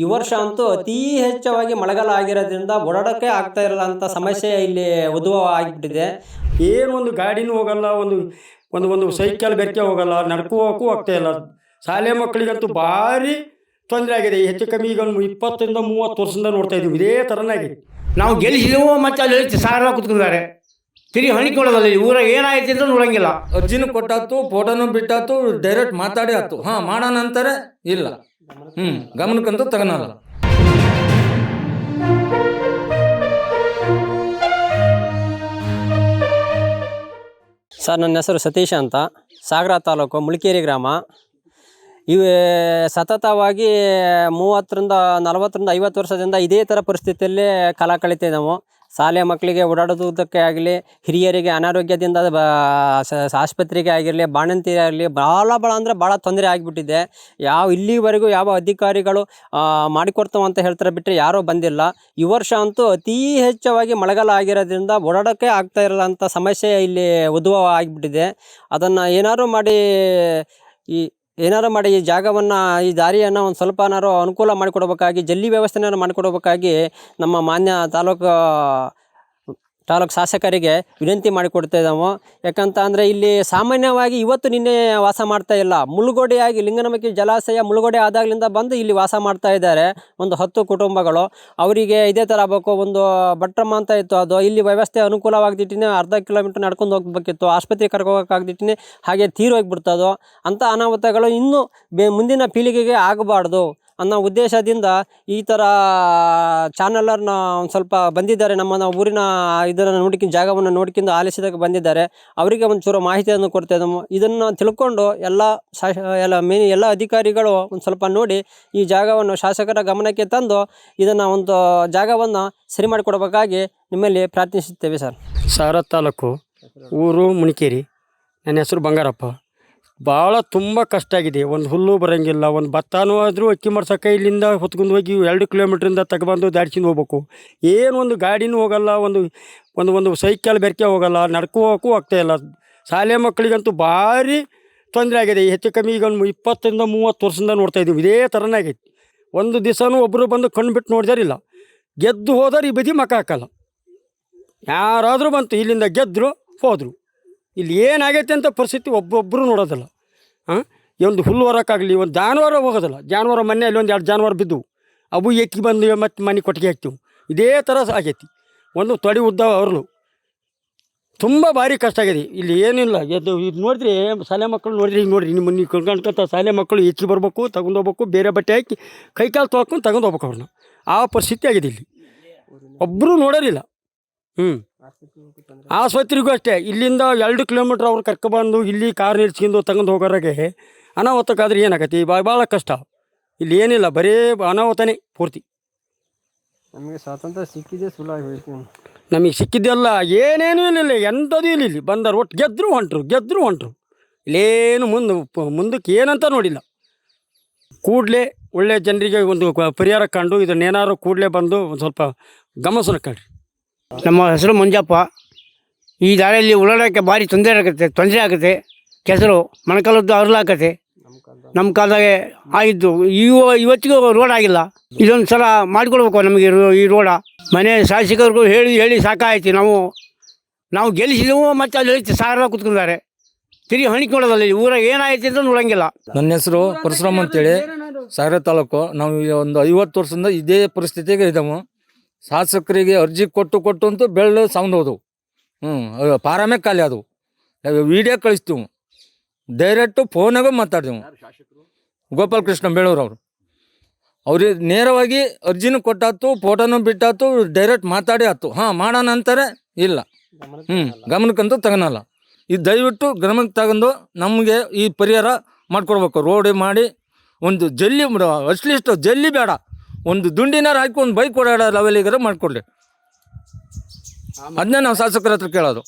ಈ ವರ್ಷ ಅಂತೂ ಅತೀ ಹೆಚ್ಚವಾಗಿ ಮಳೆಗಾಲ ಆಗಿರೋದ್ರಿಂದ ಓಡಾಡೋಕ್ಕೆ ಆಗ್ತಾ ಇರಲ್ಲ ಅಂತ ಸಮಸ್ಯೆ ಇಲ್ಲಿ ಉದ್ಭವ ಆಗಿಬಿಟ್ಟಿದೆ ಏನು ಒಂದು ಗಾಡಿನೂ ಹೋಗಲ್ಲ ಒಂದು ಒಂದು ಒಂದು ಸೈಕಲ್ ಬೆರಕೆ ಹೋಗಲ್ಲ ನಡ್ಕೋಕ್ಕೂ ಆಗ್ತಾ ಇಲ್ಲ. ಶಾಲೆ ಮಕ್ಕಳಿಗಂತೂ ಭಾರಿ ತೊಂದರೆ ಆಗಿದೆ. ಹೆಚ್ಚು ಕಮ್ಮಿ ಈಗ ಒಂದು ಇಪ್ಪತ್ತರಿಂದ ಮೂವತ್ತು ವರ್ಷದಿಂದ ನೋಡ್ತಾ ಇದ್ದೀವಿ. ಇದೇ ಥರನಾಗಿ ನಾವು ಗೆಲ್ಲಿಸಿದೆವು ಮತ್ತೆ ಅಲ್ಲಿ ಸಾರ ಕುತ್ಕೊಂಡಿದ್ದಾರೆ. ತಿರುಗಿ ಹಣಿಕೊಳ್ಳೋದಲ್ಲ ಈ ಊರಾಗ ಏನಾಯ್ತು ಅಂತ ನೋಡಂಗಿಲ್ಲ. ಅರ್ಜಿನೂ ಕೊಟ್ಟಾತು ಫೋಟೋನು ಬಿಟ್ಟಾತು ಡೈರೆಕ್ಟ್ ಮಾತಾಡಿ ಆಯ್ತು ಹಾಂ ಮಾಡೋಣ ಅಂತಾರೆ ಇಲ್ಲ. ಹ್ಮ್ ಗಮನಕ್ಕಂತೂ ತಗೊಳಲ್ಲ ಸರ್ ನನ್ನ ಹೆಸರು ಸತೀಶ್ ಅಂತ. ಸಾಗರ ತಾಲೂಕು ಮುಳಿಕೇರಿ ಗ್ರಾಮ. ಇವೆ ಸತತವಾಗಿ ಮೂವತ್ತರಿಂದ, ನಲವತ್ತರಿಂದ, ಐವತ್ತು ವರ್ಷದಿಂದ ಇದೇ ಥರ ಪರಿಸ್ಥಿತಿಯಲ್ಲಿ ಕಾಲ ಕಳೀತೀವಿ ನಾವು ಶಾಲೆ ಮಕ್ಕಳಿಗೆ ಓಡಾಡೋದಕ್ಕೆ ಆಗಲಿ, ಹಿರಿಯರಿಗೆ ಅನಾರೋಗ್ಯದಿಂದ ಬ ಆಸ್ಪತ್ರೆಗೆ ಆಗಿರಲಿ, ಬಾಣಂತಿ ಆಗಲಿ ಭಾಳ ಭಾಳ ಅಂದರೆ ಭಾಳ ತೊಂದರೆ ಆಗಿಬಿಟ್ಟಿದೆ. ಯಾವ ಇಲ್ಲಿವರೆಗೂ ಯಾವ ಅಧಿಕಾರಿಗಳು ಮಾಡಿಕೊಡ್ತಾವೆ ಅಂತ ಹೇಳ್ತಾರೆ ಬಿಟ್ಟರೆ ಯಾರೂ ಬಂದಿಲ್ಲ. ಈ ವರ್ಷ ಅಂತೂ ಅತೀ ಹೆಚ್ಚವಾಗಿ ಮಳೆಗಾಲ ಆಗಿರೋದ್ರಿಂದ ಓಡಾಡೋಕ್ಕೆ ಆಗ್ತಾ ಅಂತ ಸಮಸ್ಯೆ ಇಲ್ಲಿ ಉದ್ಭವ ಆಗಿಬಿಟ್ಟಿದೆ. ಅದನ್ನು ಏನಾದರೂ ಮಾಡಿ ಈ ಏನಾರು ಮಾಡಿ ಈ ಜಾಗವನ್ನು, ಈ ದಾರಿಯನ್ನು ಒಂದು ಸ್ವಲ್ಪನಾರು ಅನುಕೂಲ ಮಾಡಿಕೊಡ್ಬೇಕಾಗಿ, ಜಲ್ಲಿ ವ್ಯವಸ್ಥೆನಾರು ಮಾಡಿಕೊಡ್ಬೇಕಾಗಿ ನಮ್ಮ ಮಾನ್ಯ ತಾಲೂಕು ತಾಲೂಕು ಶಾಸಕರಿಗೆ ವಿನಂತಿ ಮಾಡಿಕೊಡ್ತಾ ಇದ್ದಾವೆ. ಯಾಕಂತ ಅಂದರೆ ಇಲ್ಲಿ ಸಾಮಾನ್ಯವಾಗಿ ಇವತ್ತು ನಿನ್ನೆ ವಾಸ ಮಾಡ್ತಾ ಇಲ್ಲ. ಮುಳುಗೋಡೆಯಾಗಿ ಲಿಂಗನಮಕ್ಕಿ ಜಲಾಶಯ ಮುಳುಗೋಡೆ ಆದಾಗಲಿಂದ ಬಂದು ಇಲ್ಲಿ ವಾಸ ಮಾಡ್ತಾ ಇದ್ದಾರೆ ಒಂದು ಹತ್ತು ಕುಟುಂಬಗಳು. ಅವರಿಗೆ ಇದೇ ಥರ ಆಗಬೇಕು, ಒಂದು ಬಟ್ರಮ್ಮ ಅಂತ ಇತ್ತು ಅದು. ಇಲ್ಲಿ ವ್ಯವಸ್ಥೆ ಅನುಕೂಲವಾಗ್ದಿಟ್ಟಿನೇ ಅರ್ಧ ಕಿಲೋಮೀಟ್ರ್ ನಡ್ಕೊಂಡು ಹೋಗ್ಬೇಕಿತ್ತು. ಆಸ್ಪತ್ರೆಗೆ ಕರ್ಕೊ ಹೋಗೋಕ್ಕಾಗ್ದಿಟ್ಟಿನೇ ಹಾಗೆ ತೀರೋಗ್ಬಿಡ್ತದೋ ಅಂಥ ಅನಾಹುತಗಳು ಇನ್ನೂ ಬೆ ಮುಂದಿನ ಪೀಳಿಗೆಗೆ ಆಗಬಾರ್ದು. ಅನ್ನೋ ಉದ್ದೇಶದಿಂದ ಈ ಥರ ಚಾನಲರ್ನ ಒಂದು ಸ್ವಲ್ಪ ಬಂದಿದ್ದಾರೆ. ನಮ್ಮ ಊರಿನ ಇದನ್ನು ನೋಡಿಕೊಂಡು ಜಾಗವನ್ನು ನೋಡ್ಕೊಂಡು ಆಲಿಸಿದಾಗ ಬಂದಿದ್ದಾರೆ. ಅವರಿಗೆ ಒಂಚೂರು ಮಾಹಿತಿಯನ್ನು ಕೊಡ್ತಾ ಇದನ್ನು ತಿಳ್ಕೊಂಡು ಎಲ್ಲ ಶಾಸ ಎಲ್ಲ ಮೇನ್, ಎಲ್ಲ ಅಧಿಕಾರಿಗಳು ಒಂದು ಸ್ವಲ್ಪ ನೋಡಿ ಈ ಜಾಗವನ್ನು ಶಾಸಕರ ಗಮನಕ್ಕೆ ತಂದು ಇದನ್ನು ಒಂದು ಜಾಗವನ್ನು ಸರಿ ಮಾಡಿಕೊಡ್ಬೇಕಾಗಿ ನಿಮ್ಮಲ್ಲಿ ಪ್ರಾರ್ಥಿಸುತ್ತೇವೆ ಸರ್. ಸಾರ ತಾಲೂಕು ಊರು ಮುಣಿಕೇರಿ. ನನ್ನ ಹೆಸರು ಬಂಗಾರಪ್ಪ. ಭಾಳ ತುಂಬ ಕಷ್ಟ ಆಗಿದೆ. ಒಂದು ಹುಲ್ಲು ಬರೋಂಗಿಲ್ಲ, ಒಂದು ಭತ್ತನೂ ಆದರೂ ಅಕ್ಕಿ ಮಾಡ್ಸೋಕೆ ಇಲ್ಲಿಂದ ಹೊತ್ಕೊಂಡು ಹೋಗಿ ಎರಡು ಕಿಲೋಮೀಟ್ರಿಂದ ತಗೊಬಂದು ದಾಡ್ಸಿಂದು ಹೋಗ್ಬೇಕು. ಏನು ಒಂದು ಗಾಡಿನೂ ಹೋಗಲ್ಲ, ಒಂದು ಒಂದು ಒಂದು ಸೈಕಲ್ ಬೆರಕೆ ಹೋಗಲ್ಲ ನಡ್ಕೋಕ್ಕೂ ಆಗ್ತಾ ಇಲ್ಲ. ಶಾಲೆ ಮಕ್ಕಳಿಗಂತೂ ಭಾರಿ ತೊಂದರೆ ಆಗಿದೆ. ಹೆಚ್ಚು ಕಮ್ಮಿ ಈಗ ಒಂದು ಇಪ್ಪತ್ತರಿಂದ ಮೂವತ್ತು ವರ್ಷದಿಂದ ನೋಡ್ತಾ ಇದ್ದೀವಿ ಇದೇ ಥರನೇ ಆಗೈತಿ ಒಂದು ದಿವಸನೂ ಒಬ್ಬರು ಬಂದು ಕಣ್ಣು ಬಿಟ್ಟು ನೋಡಿದಾರಿಲ್ಲ ಗೆದ್ದು ಹೋದರೆ ಈ ಬದಿ ಮಕ್ಕ ಹಾಕಲ್ಲ. ಯಾರಾದರೂ ಬಂತು, ಇಲ್ಲಿಂದ ಗೆದ್ದರು ಹೋದರು. ಇಲ್ಲಿ ಏನಾಗೈತೆ ಅಂತ ಪರಿಸ್ಥಿತಿ ಒಬ್ಬೊಬ್ಬರು ನೋಡೋದಿಲ್ಲ. ಹಾಂ ಒಂದು ಹುಲ್ಲು ಹೊರಕ್ಕಾಗಲಿ ಒಂದು ಜಾನುವಾರು ಹೋಗೋದಿಲ್ಲ. ಜಾನುವಾರು ಮನೆ ಅಲ್ಲಿ ಒಂದು ಎರಡು ಜಾನುವಾರು ಬಿದ್ದವು. ಅವು ಎಕ್ಕಿ ಬಂದು ಮತ್ತು ಮನೆ ಕೊಟ್ಟಿಗೆ ಹಾಕ್ತೀವಿ. ಇದೇ ಥರ ಆಗೈತಿ. ಒಂದು ತೊಡಿ ಉದ್ದ ಅವ್ರಲು ತುಂಬ ಭಾರಿ ಕಷ್ಟ ಆಗಿದೆ. ಇಲ್ಲಿ ಏನಿಲ್ಲ. ಇದು ಇದು ನೋಡಿದ್ರೆ ಶಾಲೆ ಮಕ್ಕಳು ನೋಡಿದ್ರೆ ಈಗ ನೋಡಿರಿ. ನಿಮ್ಮ ನೀವು ಕಣ್ಕಂತ ಶಾಲೆ ಮಕ್ಕಳು ಎಕ್ಕಿ ಬರಬೇಕು ಹೋಗ್ಬೇಕು, ಬೇರೆ ಬಟ್ಟೆ ಹಾಕಿ ಕೈ ಕಾಲು ತೊಳ್ಕೊಂಡು ತಗೊಂಡು ಹೋಗ್ಬೇಕು ಅವ್ರನ್ನ. ಆ ಪರಿಸ್ಥಿತಿ ಆಗಿದೆ ಇಲ್ಲಿ. ಒಬ್ಬರು ನೋಡೋರಿಲ್ಲ ಹ್ಞೂ ಆಸ್ಪತ್ರೆಗೂ ಅಷ್ಟೇ. ಇಲ್ಲಿಂದ ಎರಡು ಕಿಲೋಮೀಟ್ರ್ ಅವ್ರು ಕರ್ಕೊಬಂದು ಇಲ್ಲಿ ಕಾರ್ ನಿಲ್ಸ್ಕೊಂಡು ತಗೊಂಡು ಹೋಗೋರಾಗೆ ಅನಾಹುತಕ್ಕಾದ್ರೆ ಏನಾಗತ್ತೆ? ಭಾಳ ಭಾಳ ಕಷ್ಟ. ಇಲ್ಲಿ ಏನಿಲ್ಲ ಬರೀ ಅನಾಹುತನೇ ಪೂರ್ತಿ. ನಮಗೆ ಸ್ವಾತಂತ್ರ್ಯ ಸಿಕ್ಕಿದೆ ಸುಲಭ ಹೋಯ್ತು ನಮಗೆ ಸಿಕ್ಕಿದ್ದೆಲ್ಲ ಏನೇನೂ ಇಲ್ಲ ಎಂಥದೂ ಇಲ್ಲ ಇಲ್ಲಿ ಬಂದರು ಒಟ್ಟು ಗೆದ್ದರು ಹೊಂಟ್ರು ಗೆದ್ದರು ಹೊಂಟ್ರು. ಇಲ್ಲೇನು ಮುಂದೆ ಮುಂದಕ್ಕೆ ಏನಂತ ನೋಡಿಲ್ಲ. ಕೂಡಲೇ ಒಳ್ಳೆ ಜನರಿಗೆ ಒಂದು ಪರಿಹಾರ ಕಂಡು ಇದನ್ನೇನಾದ್ರು ಕೂಡಲೇ ಬಂದು ಒಂದು ಸ್ವಲ್ಪ ಗಮನಿಸ್ಕೊಂಡ್ರಿ ನಮ್ಮ ಹೆಸರು ಮಂಜಪ್ಪ. ಈ ದಾರಿಯಲ್ಲಿ ಉಳಾಡೋಕ್ಕೆ ಭಾರಿ ತೊಂದರೆ ಆಗುತ್ತೆ ತೊಂದರೆ ಆಗುತ್ತೆ. ಕೆಸರು, ಮೊಣಕಾಲದ್ದು ಅರಲಾಕತ್ತೆ ನಮ್ಮ ಕಾಲದಾಗೆ ಆಗಿದ್ದು, ಇವ ಇವತ್ತಿಗೂ ರೋಡ್ ಆಗಿಲ್ಲ. ಇದೊಂದು ಸಲ ಮಾಡಿಕೊಡ್ಬೇಕು ನಮಗೆ ಈ ರೋಡ. ಮನೆ ಶಾಸಕರಿಗೂ ಹೇಳಿ ಹೇಳಿ ಸಾಕಾಯ್ತು. ನಾವು ನಾವು ಗೆಲ್ಲಿಸಿದೆವು ಮತ್ತೆ ಅಲ್ಲಿ ಸಾರ ಕುತ್ಕೊಂಡಿದ್ದಾರೆ ತಿರುಗಿ ಹಣಿಕೊಳ್ಳೋದಲ್ಲ ಊರಾಗ ಏನಾಯ್ತು ಅಂತ ನೋಡಂಗಿಲ್ಲ. ನನ್ನ ಹೆಸರು ಪರಶುರಾಮ್ ಅಂತೇಳಿ. ಸಾಗರ ತಾಲೂಕು. ನಾವು ಒಂದು ಐವತ್ತು ವರ್ಷದಿಂದ ಇದೇ ಪರಿಸ್ಥಿತಿಗೆ ಇದ್ದಾము ಶಾಸಕರಿಗೆ ಅರ್ಜಿ ಕೊಟ್ಟು ಕೊಟ್ಟು ಅಂತೂ ಬೆಳ್ಳು ಸೌಂಡ್ ಹೋದವು. ಹ್ಞೂ ಪಾರಾಮೆ ಖಾಲಿ ಅದು ವಿಡಿಯೋ ಕಳಿಸ್ತೀವಿ. ಡೈರೆಕ್ಟು ಫೋನಾಗೆ ಮಾತಾಡ್ತೀವಿ ಗೋಪಾಲ್ ಕೃಷ್ಣ ಬೇಳೂರು ಅವರು. ಅವ್ರಿಗೆ ನೇರವಾಗಿ ಅರ್ಜಿನೂ ಕೊಟ್ಟಾತು ಫೋಟೋನೂ ಬಿಟ್ಟಾತು ಡೈರೆಕ್ಟ್ ಮಾತಾಡಿ ಆತು. ಹಾಂ ಮಾಡೋಣ ಅಂತಾರೆ ಇಲ್ಲ. ಹ್ಞೂ ಗಮನಕ್ಕಂತೂ ತಗೊಳಲ್ಲ ಇದು ದಯವಿಟ್ಟು ಗಮನಕ್ಕೆ ತಗೊಂಡು ನಮಗೆ ಈ ಪರಿಹಾರ ಮಾಡಿಕೊಡ್ಬೇಕು. ರೋಡ್ ಮಾಡಿ ಒಂದು ಜಲ್ಲಿ ಅಟ್ಲೀಸ್ಟ್ ಜಲ್ಲಿ ಬೇಡ. ಒಂದು ದುಂಡಿನಾರ ಹಾಕಿ ಒಂದು ಬೈಕ್ ಓಡಾಡೋ ಲೆವೆಲಿಗಾರ ಮಾಡಿಕೊಡ್ಲಿ ಅದನ್ನ ನಾವು ಶಾಸಕರ ಹತ್ರ ಕೇಳೋದು.